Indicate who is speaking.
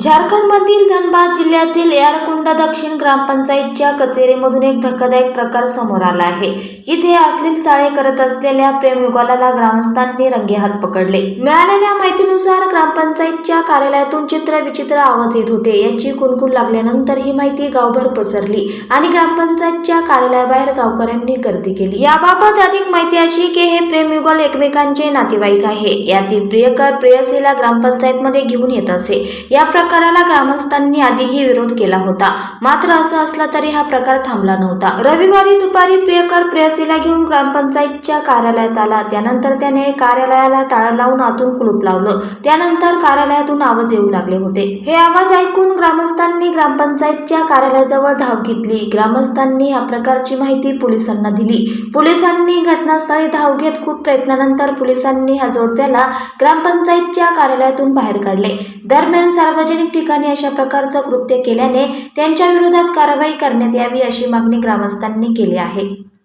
Speaker 1: झारखंडमधील धनबाद जिल्ह्यातील यारकुंडा दक्षिण ग्रामपंचायतच्या कचेरीमधून एक धक्कादायक प्रकार समोर आला आहे. इथे अश्लील चाळे करत असलेल्या प्रेमयुगाला ग्रामस्थांनी रंगेहात पकडले. मिळालेल्या माहितीनुसार ग्रामपंचायतच्या कार्यालयातून चित्र विचित्र आवाज येत होते. याची कुणकुण लागल्यानंतर ही माहिती गावभर पसरली आणि ग्रामपंचायतच्या कार्यालयाबाहेर गावकऱ्यांनी गर्दी केली. याबाबत अधिक माहिती अशी की हे प्रेमयुगल एकमेकांचे नातेवाईक आहे. यातील प्रियकर प्रेयसीला ग्रामपंचायतमध्ये घेऊन येत असे. या प्रकाराला ग्रामस्थांनी आधीही विरोध केला होता. मात्र असं असलं तरी हा प्रकार थांबला नव्हता. रविवारी दुपारी प्रियकर प्रेयसीला घेऊन ग्रामपंचायतच्या कार्यालयात आला. त्यानंतर त्याने कार्यालयाला टाळं लावून आतून कुलूप लावलं. त्यानंतर कार्यालयातून आवाज येऊ लागले होते. हे आवाज ऐकून ग्रामस्थांनी ग्रामपंचायतच्या कार्यालयाजवळ धाव घेतली. ग्रामस्थांनी या प्रकारची माहिती पोलिसांना दिली. पोलिसांनी घटनास्थळी धाव घेत खूप प्रयत्नानंतर पोलिसांनी या जोडप्याला ग्रामपंचायतच्या कार्यालयातून बाहेर काढले. दरम्यान सार्वजनिक ठिकाणी अशा प्रकारचं कृत्य केल्याने त्यांच्या विरोधात कारवाई करण्यात यावी अशी मागणी ग्रामस्थांनी केली आहे.